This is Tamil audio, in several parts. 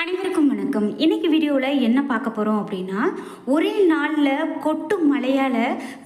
அனைவருக்கும் வணக்கம். இன்னைக்கு வீடியோவில் என்ன பார்க்க போகிறோம் அப்படின்னா ஒரே நாளில் கொட்டும் மழையால்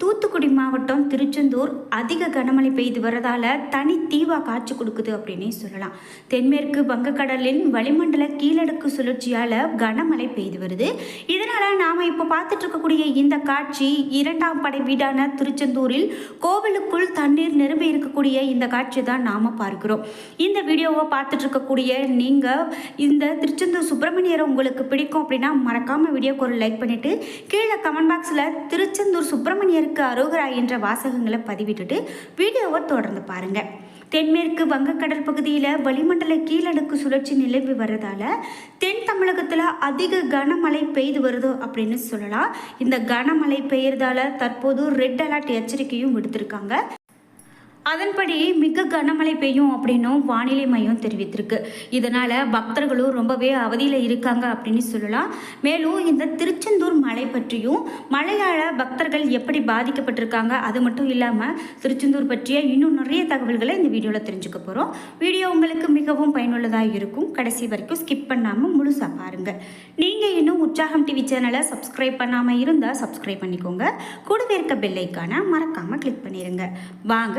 தூத்துக்குடி மாவட்டம் திருச்செந்தூர் அதிக கனமழை பெய்து வரதால் தனி தீவா காட்சி கொடுக்குது அப்படின்னே சொல்லலாம். தென்மேற்கு வங்கக்கடலின் வளிமண்டல கீழடுக்கு சுழற்சியால் கனமழை பெய்து வருது. இதனால் நாம் இப்போ பார்த்துட்டு இருக்கக்கூடிய இந்த காட்சி இரண்டாம் படை வீடான திருச்செந்தூரில் கோவிலுக்குள் தண்ணீர் நிரம்பி இருக்கக்கூடிய இந்த காட்சி தான் நாம் பார்க்கிறோம். இந்த வீடியோவை பார்த்துட்டு இருக்கக்கூடிய நீங்கள் இந்த திருச்செந்தூர் சுப்பிரமணியரை உங்களுக்கு பிடிக்கும் அப்படின்னா மறக்காமல் வீடியோக்கு ஒரு லைக் பண்ணிவிட்டு கீழே கமெண்ட் பாக்ஸில் திருச்செந்தூர் சுப்பிரமணியருக்கு அரோகரா என்ற வாசகங்களை பதிவிட்டுட்டு வீடியோவை தொடர்ந்து பாருங்கள் தென்மேற்கு வங்கக்கடல் பகுதியில் வளிமண்டல கீழடுக்கு சுழற்சி நிலவி வர்றதால தென் தமிழகத்தில் அதிக கனமழை பெய்து வருது அப்படின்னு சொல்லலாம். இந்த கனமழை பெய்யறதால தற்போது ரெட் அலர்ட் எச்சரிக்கையும் விடுத்திருக்காங்க. அதன்படி மிக கனமழை பெய்யும் அப்படின்னும் வானிலை மையம் தெரிவித்திருக்கு. இதனால் பக்தர்களும் ரொம்பவே அவதியில் இருக்காங்க அப்படின்னு சொல்லலாம். மேலும் இந்த திருச்செந்தூர் மலை பற்றியும் மழையால் பக்தர்கள் எப்படி பாதிக்கப்பட்டிருக்காங்க அது மட்டும் இல்லாமல் திருச்செந்தூர் பற்றிய இன்னும் நிறைய தகவல்களை இந்த வீடியோவில் தெரிஞ்சுக்க போகிறோம் வீடியோ உங்களுக்கு மிகவும் பயனுள்ளதாக இருக்கும். கடைசி வரைக்கும் ஸ்கிப் பண்ணாமல் முழுசாக பாருங்கள் நீங்கள் இன்னும் உற்சாகம் டிவி சேனலை சப்ஸ்கிரைப் பண்ணாமல் இருந்தால் சப்ஸ்கிரைப் பண்ணிக்கோங்க. கூடவே இருக்க பெல்லைக்கான மறக்காமல் கிளிக் பண்ணிடுங்க வாங்க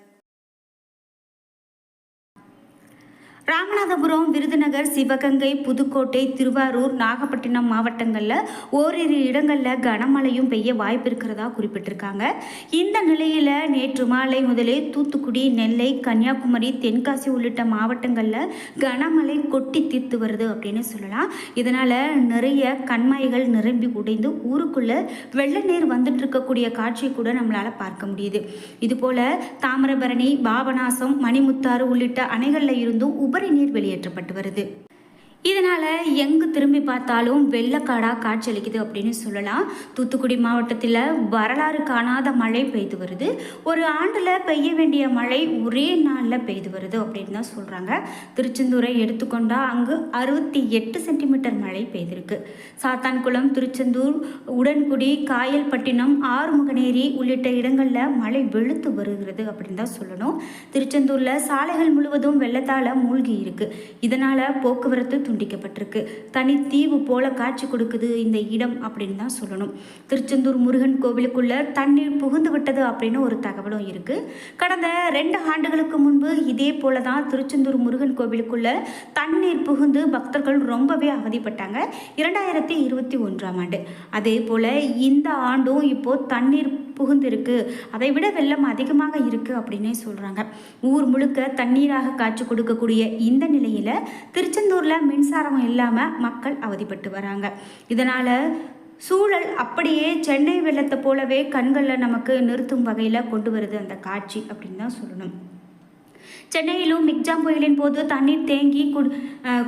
ராமநாதபுரம் விருதுநகர் சிவகங்கை புதுக்கோட்டை திருவாரூர் நாகப்பட்டினம் மாவட்டங்களில் ஓரிரு இடங்களில் கனமழையும் பெய்ய வாய்ப்பு இருக்கிறதா குறிப்பிட்டிருக்காங்க. இந்த நிலையில் நேற்று மாலை முதலே தூத்துக்குடி நெல்லை கன்னியாகுமரி தென்காசி உள்ளிட்ட மாவட்டங்களில் கனமழை கொட்டி தீர்த்து வருது அப்படின்னு சொல்லலாம். இதனால் நிறைய கண்மாய்கள் நிரம்பி உடைந்து ஊருக்குள்ளே வெள்ள நீர் வந்துட்டு இருக்கக்கூடிய காட்சியை கூட நம்மளால் பார்க்க முடியுது. இதுபோல் தாமிரபரணி பாபநாசம் மணிமுத்தாறு உள்ளிட்ட அணைகளில் இருந்தும் உபரி நீர் வெளியேற்றப்பட்டு வருது. இதனால் எங்கு திரும்பி பார்த்தாலும் வெள்ளக்காடாக காட்சியளிக்குது அப்படின்னு சொல்லலாம். தூத்துக்குடி மாவட்டத்தில் வரலாறு காணாத மழை பெய்து வருது. ஒரு ஆண்டில் பெய்ய வேண்டிய மழை ஒரே நாளில் பெய்து வருது அப்படின்னு தான் சொல்கிறாங்க திருச்செந்தூரை எடுத்துக்கொண்டால் அங்கு அறுபத்தி எட்டு சென்டிமீட்டர் மழை பெய்திருக்கு. சாத்தான்குளம் திருச்செந்தூர் உடன்குடி காயல்பட்டினம் ஆறுமுகநேரி உள்ளிட்ட இடங்களில் மழை வெளுத்து வருகிறது அப்படின்னு தான் சொல்லணும். திருச்செந்தூரில் சாலைகள் முழுவதும் வெள்ளத்தால் மூழ்கி இருக்குது இதனால் போக்குவரத்து துண்டிக்கப்பட்டிருக்கு. தனி தீவு போல காட்சி கொடுக்குது இந்த இடம் அப்படின்னு தான் சொல்லணும். திருச்செந்தூர் முருகன் கோவிலுக்குள்ள தண்ணீர் புகுந்து விட்டது அப்படின்னு ஒரு தகவலும் இருக்கு. கடந்த ரெண்டு ஆண்டுகளுக்கு முன்பு இதே போல தான் திருச்செந்தூர் முருகன் கோவிலுக்குள்ள தண்ணீர் புகுந்து பக்தர்கள் ரொம்பவே அவதிப்பட்டாங்க. இரண்டாயிரத்தி இருபத்தி ஒன்றாம் ஆண்டு. அதே போல இந்த ஆண்டும் இப்போ தண்ணீர் புகுந்திருக்கு. அதை விட வெள்ளம் அதிகமாக இருக்குது அப்படின்னே சொல்கிறாங்க ஊர் முழுக்க தண்ணீராக காட்சி கொடுக்கக்கூடிய இந்த நிலையில் திருச்செந்தூரில் மின்சாரம் இல்லாமல் மக்கள் அவதிப்பட்டு வராங்க. இதனால் சூழல் அப்படியே சென்னை வெள்ளத்தை போலவே கண்களில் நமக்கு நிறுத்தும் வகையில் கொண்டு வருது அந்த காட்சி அப்படின்னு தான் சொல்லணும். சென்னையிலும் மிக்ஜாம் புயலின் போது தண்ணீர் தேங்கி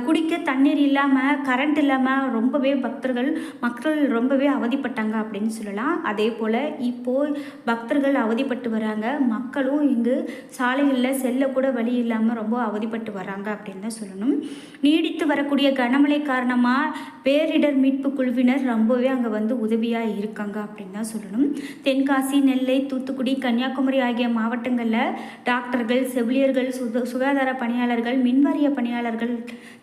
குடிக்க தண்ணீர் இல்லாமல் கரண்ட் இல்லாமல் ரொம்பவே பக்தர்கள் மக்கள் ரொம்பவே அவதிப்பட்டாங்க அப்படின்னு சொல்லலாம். அதே போல் இப்போது பக்தர்கள் அவதிப்பட்டு வராங்க. மக்களும் இங்கு சாலைகளில் செல்லக்கூட வழி இல்லாமல் ரொம்ப அவதிப்பட்டு வராங்க அப்படின்னு தான் சொல்லணும். நீடித்து வரக்கூடிய கனமழை காரணமாக பேரிடர் மீட்பு குழுவினர் ரொம்பவே அங்கே வந்து உதவியாக இருக்காங்க அப்படின்னு தான் சொல்லணும். தென்காசி நெல்லை தூத்துக்குடி கன்னியாகுமரி ஆகிய மாவட்டங்களில் டாக்டர்கள் செவிலியர்கள் சுத சுகாதார பணியாளர்கள் மின்வாரிய பணியாளர்கள்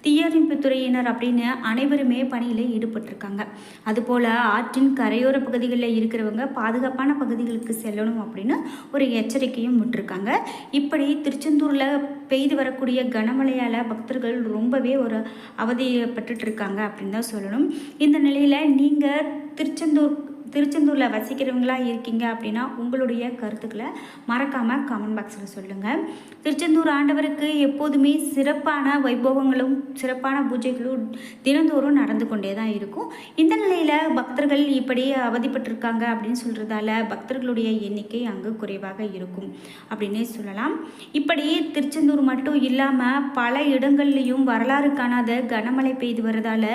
தீயணைப்பு துறையினர் அப்படின்னு அனைவருமே பணியில் ஈடுபட்டிருக்காங்க. அதுபோல் ஆற்றின் கரையோர பகுதிகளில் இருக்கிறவங்க பாதுகாப்பான பகுதிகளுக்கு செல்லணும் அப்படின்னு ஒரு எச்சரிக்கையும் விட்டுருக்காங்க. இப்படி திருச்செந்தூரில் பெய்து வரக்கூடிய கனமழையால் பக்தர்கள் ரொம்பவே ஒரு அவதிப்பட்டுட்டு இருக்காங்க அப்படின்னு தான் சொல்லணும். இந்த நிலையில் நீங்கள் திருச்செந்தூர் திருச்செந்தூரில் வசிக்கிறவங்களா இருக்கீங்க அப்படின்னா உங்களுடைய கருத்துக்களை மறக்காமல் கமெண்ட் பாக்ஸில் சொல்லுங்கள் திருச்செந்தூர் ஆண்டவருக்கு எப்போதுமே சிறப்பான வைபவங்களும் சிறப்பான பூஜைகளும் தினந்தோறும் நடந்து கொண்டே தான் இருக்கும். இந்த நிலையில் பக்தர்கள் இப்படி அவதிப்பட்டிருக்காங்க அப்படின்னு சொல்கிறதால பக்தர்களுடைய எண்ணிக்கை அங்கு குறைவாக இருக்கும் அப்படின்னே சொல்லலாம். இப்படி திருச்செந்தூர் மட்டும் இல்லாமல் பல இடங்கள்லையும் வரலாறு காணாத கனமழை பெய்து வரதால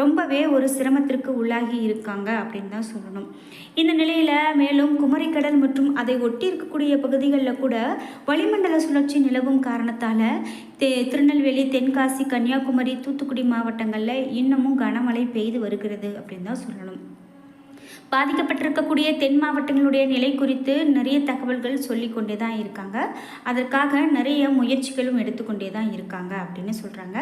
ரொம்பவே ஒரு சிரமத்திற்கு உள்ளாகி இருக்காங்க அப்படின்னு தான் சொல்லணும் இந்த நிலையில் மேலும் குமரிக்கடல் மற்றும் அதை ஒட்டி இருக்கக்கூடிய பகுதிகளில் கூட வளிமண்டல சுழற்சி நிலவும் காரணத்தால் தே திருநெல்வேலி தென்காசி கன்னியாகுமரி தூத்துக்குடி மாவட்டங்களில் இன்னமும் கனமழை பெய்து வருகிறது அப்படின்னு தான் சொல்லணும். பாதிக்கப்பட்டிருக்கக்கூடிய தென் மாவட்டங்களுடைய நிலை குறித்து நிறைய தகவல்கள் சொல்லி கொண்டே தான் இருக்காங்க. அதற்காக நிறைய முயற்சிகளும் எடுத்துக்கொண்டே தான் இருக்காங்க அப்படின்னு சொல்கிறாங்க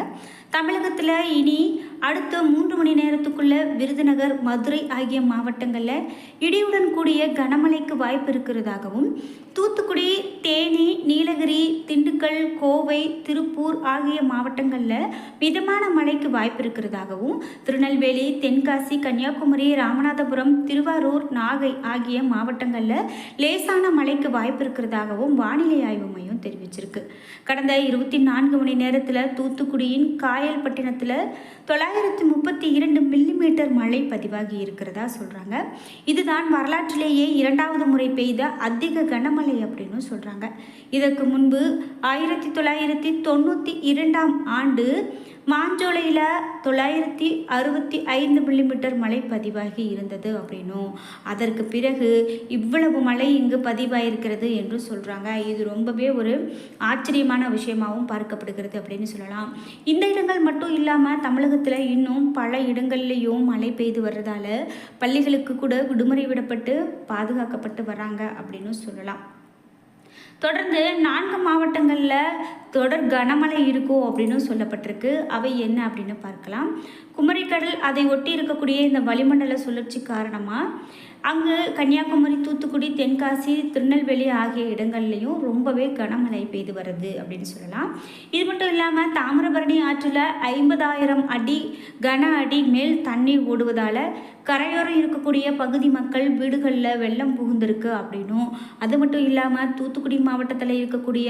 தமிழகத்தில் இனி அடுத்த மூன்று மணி நேரத்துக்குள்ள விருதுநகர் மதுரை ஆகிய மாவட்டங்களில் இடியுடன் கூடிய கனமழைக்கு வாய்ப்பு இருக்கிறதாகவும் தூத்துக்குடி தேனி நீலகிரி திண்டுக்கல் கோவை திருப்பூர் ஆகிய மாவட்டங்களில் மிதமான மழைக்கு வாய்ப்பு இருக்கிறதாகவும் திருநெல்வேலி தென்காசி கன்னியாகுமரி ராமநாதபுரம் திருவாரூர் நாகை ஆகிய மாவட்டங்களில் லேசான மழைக்கு வாய்ப்பு இருக்கிறதாகவும் வானிலை ஆய்வு மையம் தெரிவிச்சிருக்கு. கடந்த இருபத்தி நான்கு மணி நேரத்தில் தூத்துக்குடியின் காயல்பட்டினத்தில் தொள்ளாயிரத்தி முப்பத்தி இரண்டு மில்லிமீட்டர் மழை பதிவாகி இருக்கிறதா சொல்கிறாங்க இதுதான் வரலாற்றிலேயே இரண்டாவது முறை பெய்த அதிக கனமழை அப்படின்னு சொல்கிறாங்க இதற்கு முன்பு ஆயிரத்தி தொள்ளாயிரத்தி தொண்ணூற்றி இரண்டாம் ஆண்டு மாஞ்சோலையில் தொள்ளாயிரத்தி அறுபத்தி ஐந்து மில்லிமீட்டர் மழை பதிவாகி இருந்தது அப்படின்னும். அதற்கு பிறகு இவ்வளவு மழை இங்கு பதிவாயிருக்கிறது என்று சொல்கிறாங்க இது ரொம்பவே ஒரு ஆச்சரியமான விஷயமாகவும் பார்க்கப்படுகிறது அப்படின்னு சொல்லலாம். இந்த இடங்கள் மட்டும் இல்லாமல் தமிழகத்தில் இன்னும் பல இடங்கள்லேயும் மழை பெய்து வர்றதால பள்ளிகளுக்கு கூட விடுமுறை விடப்பட்டு பாதுகாக்கப்பட்டு வராங்க அப்படின்னு சொல்லலாம். தொடர்ந்து நான்கு மாவட்டங்களில் தொடர் கனமழை இருக்கும் அப்படின்னு சொல்லப்பட்டிருக்கு. அவை என்ன அப்படின்னு பார்க்கலாம். குமரிக்கடல் அதை ஒட்டி இருக்கக்கூடிய இந்த வளிமண்டல சுழற்சி காரணமாக அங்கு கன்னியாகுமரி தூத்துக்குடி தென்காசி திருநெல்வேலி ஆகிய இடங்கள்லையும் ரொம்பவே கனமழை பெய்து வருது அப்படின்னு சொல்லலாம். இது மட்டும் இல்லாமல் தாமிரபரணி ஆற்றில் ஐம்பதாயிரம் அடி கன அடி மேல் தண்ணீர் ஓடுவதால் கரையோரம் இருக்கக்கூடிய பகுதி மக்கள் வீடுகளில் வெள்ளம் புகுந்திருக்கு அப்படின்னும் அது மட்டும் இல்லாமல் தூத்துக்குடி மாவட்டத்தில் இருக்கக்கூடிய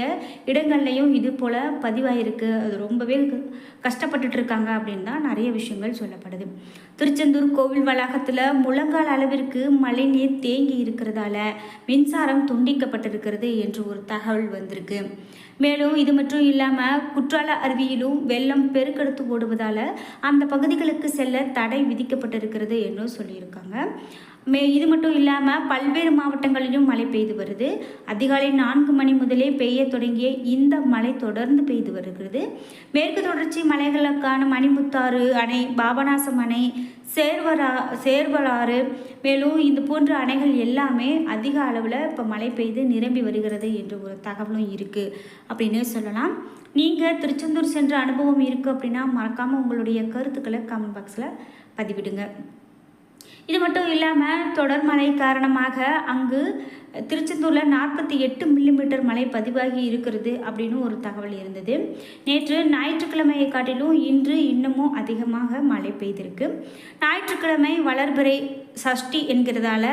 இடங்கள்லையும் இது போல் பதிவாயிருக்கு. அது ரொம்பவே கஷ்டப்பட்டுட்டு இருக்காங்க அப்படின்னு தான் நிறைய விஷயங்கள் சொல்லப்படுது. திருச்செந்தூர் கோவில் வளாகத்தில் முழங்கால் அளவிற்கு மழைநீர் தேங்கி இருக்கிறதால மின்சாரம் துண்டிக்கப்பட்டிருக்கிறது என்று ஒரு தகவல் வந்திருக்கு. மேலும் இது மட்டும் இல்லாமல் குற்றால அருவியிலும் வெள்ளம் பெருக்கெடுத்து ஓடுவதால் அந்த பகுதிகளுக்கு செல்ல தடை விதிக்கப்பட்டிருக்கிறது என்றும் சொல்லியிருக்காங்க. மே இது மட்டும் இல்லாமல் பல்வேறு மாவட்டங்களிலும் மழை பெய்து வருது. அதிகாலை நான்கு மணி முதலே பெய்ய தொடங்கிய இந்த மழை தொடர்ந்து பெய்து வருகிறது. மேற்கு தொடர்ச்சி மலைகளுக்கான மணிமுத்தாறு அணை பாபநாசம் அணை சேர்வரா சேர்வலாறு மேலும் இது போன்ற அணைகள் எல்லாமே அதிக அளவில் இப்போ மழை பெய்து நிரம்பி வருகிறது என்ற ஒரு தகவலும் இருக்குது அப்படின்னு சொல்லலாம். நீங்கள் திருச்செந்தூர் சென்ற அனுபவம் இருக்குது அப்படின்னா மறக்காமல் உங்களுடைய கருத்துக்களை கமெண்ட் பாக்ஸில் பதிவிடுங்க. இது மட்டும் இல்லாமல் தொடர் மழை காரணமாக அங்கு திருச்செந்தூரில் நாற்பத்தி எட்டு மில்லிமீட்டர் மழை பதிவாகி இருக்கிறது அப்படின்னு ஒரு தகவல் இருந்தது. நேற்று ஞாயிற்றுக்கிழமையை காட்டிலும் இன்று இன்னமும் அதிகமாக மழை பெய்திருக்கு. ஞாயிற்றுக்கிழமை வளர்பிறை சஷ்டி என்கிறதால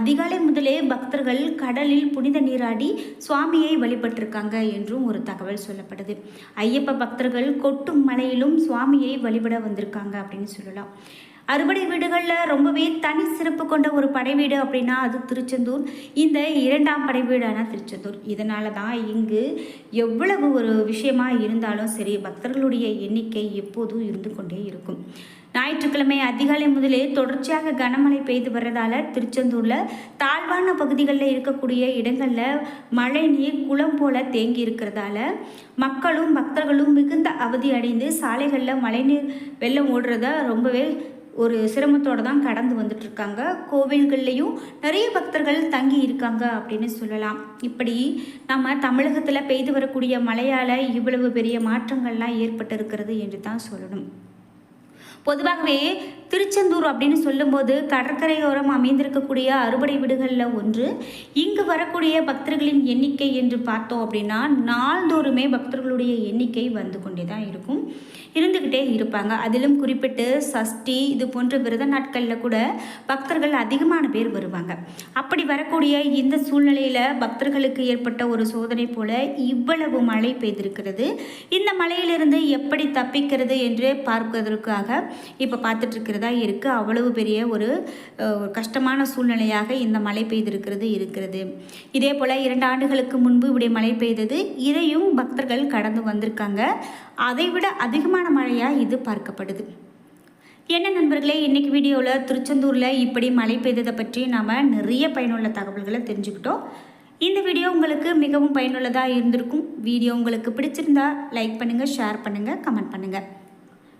அதிகாலை முதலே பக்தர்கள் கடலில் புனித நீராடி சுவாமியை வழிபட்டிருக்காங்க என்றும் ஒரு தகவல் சொல்லப்படுது. ஐயப்ப பக்தர்கள் கொட்டும் மலையிலும் சுவாமியை வழிபட வந்திருக்காங்க அப்படின்னு சொல்லலாம். அறுபடை வீடுகளில் ரொம்பவே தனி சிறப்பு கொண்ட ஒரு படை வீடு அப்படின்னா அது திருச்செந்தூர். இந்த இரண்டாம் படை வீடான திருச்செந்தூர். இதனால தான் இங்கு எவ்வளவு ஒரு விஷயமா இருந்தாலும் சரி பக்தர்களுடைய எண்ணிக்கை எப்போதும் இருந்து கொண்டே இருக்கும். ஞாயிற்றுக்கிழமை அதிகாலை முதலே தொடர்ச்சியாக கனமழை பெய்து வர்றதால திருச்செந்தூரில் தாழ்வான பகுதிகளில் இருக்கக்கூடிய இடங்களில் மழை நீர் குளம் போல தேங்கி இருக்கிறதால மக்களும் பக்தர்களும் மிகுந்த அவதி அடைந்து சாலைகளில் மழைநீர் வெள்ளம் ஓடுறத ரொம்பவே ஒரு சிரமத்தோடு தான் கடந்து வந்துட்டுருக்காங்க. கோவில்கள்லேயும் நிறைய பக்தர்கள் தங்கி இருக்காங்க அப்படின்னு சொல்லலாம். இப்படி நம்ம தமிழகத்தில் பெய்து வரக்கூடிய மழையால் இவ்வளவு பெரிய மாற்றங்கள்லாம் ஏற்பட்டிருக்கிறது என்று தான் சொல்லணும். பொதுவாகவே திருச்செந்தூர் அப்படின்னு சொல்லும்போது கடற்கரையோரம் அமைந்திருக்கக்கூடிய அறுபடை வீடுகளில் ஒன்று. இங்கு வரக்கூடிய பக்தர்களின் எண்ணிக்கை என்று பார்த்தோம் அப்படின்னா நாள்தோறுமே பக்தர்களுடைய எண்ணிக்கை வந்து கொண்டே தான் இருக்கும். இருந்துக்கிட்டே இருப்பாங்க. அதிலும் குறிப்பிட்டு சஷ்டி இது போன்ற விரத நாட்களில் கூட பக்தர்கள் அதிகமான பேர் வருவாங்க. அப்படி வரக்கூடிய இந்த சூழ்நிலையில் பக்தர்களுக்கு ஏற்பட்ட ஒரு சோதனை போல இவ்வளவு மழை பெய்திருக்கிறது. இந்த மழையிலிருந்து எப்படி தப்பிக்கிறது என்று பார்ப்பதற்காக இப்போ பார்த்துட்ருக்கிறது இருக்கிறதா இருக்குது அவ்வளவு பெரிய ஒரு கஷ்டமான சூழ்நிலையாக இந்த மழை பெய்திருக்கிறது இருக்கிறது. இதே போல் இரண்டு ஆண்டுகளுக்கு முன்பு இப்படி மழை பெய்தது இதையும் பக்தர்கள் கடந்து வந்திருக்காங்க. அதைவிட அதிகமான மழையாக இது பார்க்கப்படுது. என்ன நண்பர்களே இன்றைக்கி வீடியோவில் திருச்செந்தூரில் இப்படி மழை பெய்ததை பற்றி நாம் நிறைய பயனுள்ள தகவல்களை தெரிஞ்சுக்கிட்டோம். இந்த வீடியோ உங்களுக்கு மிகவும் பயனுள்ளதாக இருந்திருக்கும். வீடியோ உங்களுக்கு பிடிச்சிருந்தா லைக் பண்ணுங்கள் ஷேர் பண்ணுங்கள் கமெண்ட் பண்ணுங்கள்